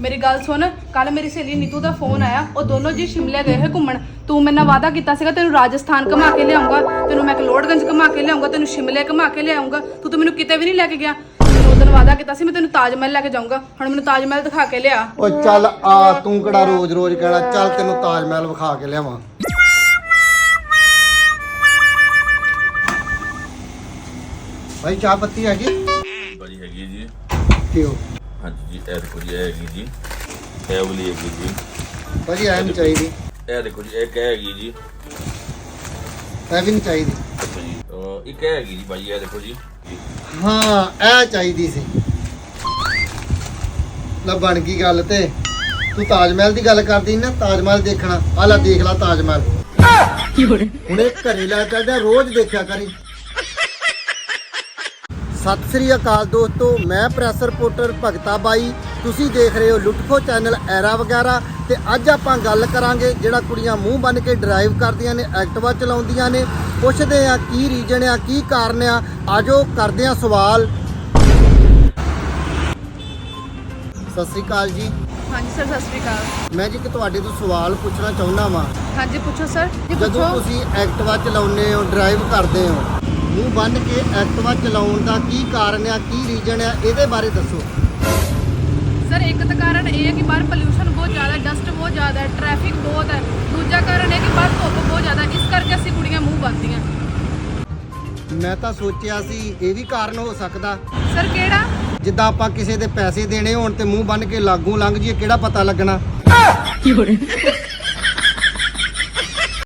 ਮੇਰੀ ਗੱਲ ਸੁਣ ਕੱਲ ਮੇਰੀ ਸਹੇਲੀ ਨੀਤੂ ਦਾ ਫੋਨ ਆਇਆ ਉਹ ਦੋਨੋਂ ਜੀ ਸ਼ਿਮਲੇ ਗਏ ਹੋਏ ਘੁੰਮਣ। ਤੂੰ ਮੇਰੇ ਨਾਲ ਵਾਅਦਾ ਕੀਤਾ ਸੀਗਾ ਤੈਨੂੰ ਰਾਜਸਥਾਨ ਘੁਮਾ ਕੇ ਲਿਆਉਂਗਾ ਤੈਨੂੰ ਮੈਂ ਕਲੋੜਗੰਜ ਘੁਮਾ ਕੇ ਲਿਆਉਂਗਾ ਤੈਨੂੰ ਸ਼ਿਮਲੇ ਘੁਮਾ ਕੇ ਲਿਆਉਂਗਾ ਤੂੰ ਤਾਂ ਮੈਨੂੰ ਕਿਤੇ ਵੀ ਨਹੀਂ ਲੈ ਕੇ ਗਿਆ। ਤੈਨੂੰ ਉਦੋਂ ਵਾਅਦਾ ਕੀਤਾ ਸੀ ਮੈਂ ਤੈਨੂੰ ਤਾਜ ਮਹਿਲ ਲੈ ਕੇ ਜਾਊਂਗਾ ਹੁਣ ਮੈਨੂੰ ਤਾਜ ਮਹਿਲ ਦਿਖਾ ਕੇ ਲਿਆ। ਓ ਚੱਲ ਆ ਤੂੰ ਕਿਹੜਾ ਰੋਜ਼ ਰੋਜ਼ ਕਹਿਣਾ ਚੱਲ ਤੈਨੂੰ ਤਾਜ ਮਹਿਲ ਵਿਖਾ ਕੇ ਲਿਆਵਾਂ। ਭਾਈ ਚਾਹ ਪੱਤੀ ਹੈਗੀ? ਬੜੀ ਹੈਗੀ ਜੀ। ਕਿਉਂ ਹਾਂਜੀ ਜੀ ਇਹ ਦੇਖੋ ਜੀ ਇਹ ਹੈਗੀ ਜੀ ਇਹ ਵਾਲੀ ਹੈਗੀ ਜੀ। ਭਾਜੀ ਐ ਨਹੀਂ ਚਾਹੀਦੀ। ਇਹ ਦੇਖੋ ਜੀ ਇੱਕ ਇਹ ਹੈਗੀ ਜੀ। ਐ ਵੀ ਨਹੀਂ ਚਾਹੀਦੀ। ਦੇਖੋ ਜੀ ਅਹ ਇੱਕ ਇਹ ਹੈਗੀ ਜੀ ਭਾਈ ਇਹ ਦੇਖੋ ਜੀ। ਹਾਂ ਇਹ ਚਾਹੀਦੀ ਸੀ। ਲੈ ਬਣ ਗਈ ਗੱਲ ਤੇ। ਤੂੰ ਤਾਜ ਮਹਿਲ ਦੀ ਗੱਲ ਕਰਦੀ ਨਾ ਤਾਜ ਮਹਿਲ ਦੇਖਣਾ। ਆ ਲੈ ਦੇਖ ਲੈ ਤਾਜ ਮਹਿਲ। ਹੁਣੇ ਘਰੇ ਲੈ ਚੱਲ ਜਾ ਰੋਜ਼ ਦੇਖਿਆ ਕਰੀ। ਸਤਿ ਸ੍ਰੀ ਅਕਾਲ ਦੋਸਤੋ ਮੈਂ ਪ੍ਰੈਸ ਰਿਪੋਰਟਰ ਭਗਤਾ ਬਾਈ। ਤੁਸੀਂ ਦੇਖ ਰਹੇ ਹੋ ਲੁੱਟਖੋ ਚੈਨਲ ਐਰਾ ਵਗੈਰਾ ਤੇ ਅੱਜ ਆਪਾਂ ਗੱਲ ਕਰਾਂਗੇ ਜਿਹੜਾ ਕੁੜੀਆਂ ਮੂੰਹ ਬੰਨ ਕੇ ਡਰਾਈਵ ਕਰਦੀਆਂ ਨੇ ਐਕਟਿਵਾ ਚਲਾਉਂਦੀਆਂ ਨੇ। ਪੁੱਛਦੇ ਆ ਕੀ ਰੀਜਨ ਆ ਕੀ ਕਾਰਨ ਆ। ਆਜੋ ਕਰਦੇ ਆ ਸਵਾਲ। ਸਤਿ ਸ੍ਰੀ ਅਕਾਲ ਜੀ। ਹਾਂਜੀ ਸਰ ਸਤਿ ਸ਼੍ਰੀ ਅਕਾਲ। ਮੈਂ ਜੀ ਕਿ ਤੁਹਾਡੇ ਤੋਂ ਸਵਾਲ ਪੁੱਛਣਾ ਚਾਹੁੰਦਾ ਵਾਂ। ਹਾਂਜੀ ਪੁੱਛੋ ਸਰ। ਜੀ ਜਦੋਂ ਪੁੱਛੋ। ਤੁਸੀਂ ਐਕਟਿਵਾ ਚਲਾਉਂਦੇ ਹੋ ਡਰਾਈਵ ਕਰਦੇ ਹੋ ਮੂੰਹ ਬੰਨ ਕੇ ਐਕਟਿਵਾ ਚਲਾਉਣ ਦਾ ਕੀ ਕਾਰਨ ਆ ਕੀ ਰੀਜਨ ਆ ਇਹਦੇ ਬਾਰੇ ਦੱਸੋ। ਸਰ ਇੱਕ ਤਾਂ ਕਾਰਨ ਇਹ ਹੈ ਕਿ ਬਾਹਰ ਪੋਲੂਸ਼ਨ ਬਹੁਤ ਜ਼ਿਆਦਾ ਹੈ ਡਸਟ ਬਹੁਤ ਜ਼ਿਆਦਾ ਹੈ ਟ੍ਰੈਫਿਕ ਬਹੁਤ ਹੈ। ਦੂਜਾ ਕਾਰਨ ਇਹ ਕਿ ਬਾਹਰ ਧੁੱਪ ਬਹੁਤ ਜ਼ਿਆਦਾ ਹੈ ਇਸ ਕਰਕੇ ਅਸੀਂ ਕੁੜੀਆਂ ਮੂੰਹ ਬੰਨ੍ਹਦੀਆਂ। ਮੈਂ ਤਾਂ ਸੋਚਿਆ ਸੀ ਇਹ ਵੀ ਕਾਰਨ ਹੋ ਸਕਦਾ। ਸਰ ਕਿਹੜਾ? ਜਿੱਦਾਂ ਆਪਾਂ ਕਿਸੇ ਦੇ ਪੈਸੇ ਦੇਣੇ ਹੋਣ ਤੇ ਮੂੰਹ ਬੰਨ ਕੇ ਲਾਗੂ ਲੰਘ ਜੀਏ ਕਿਹੜਾ ਪਤਾ ਲੱਗਣਾ?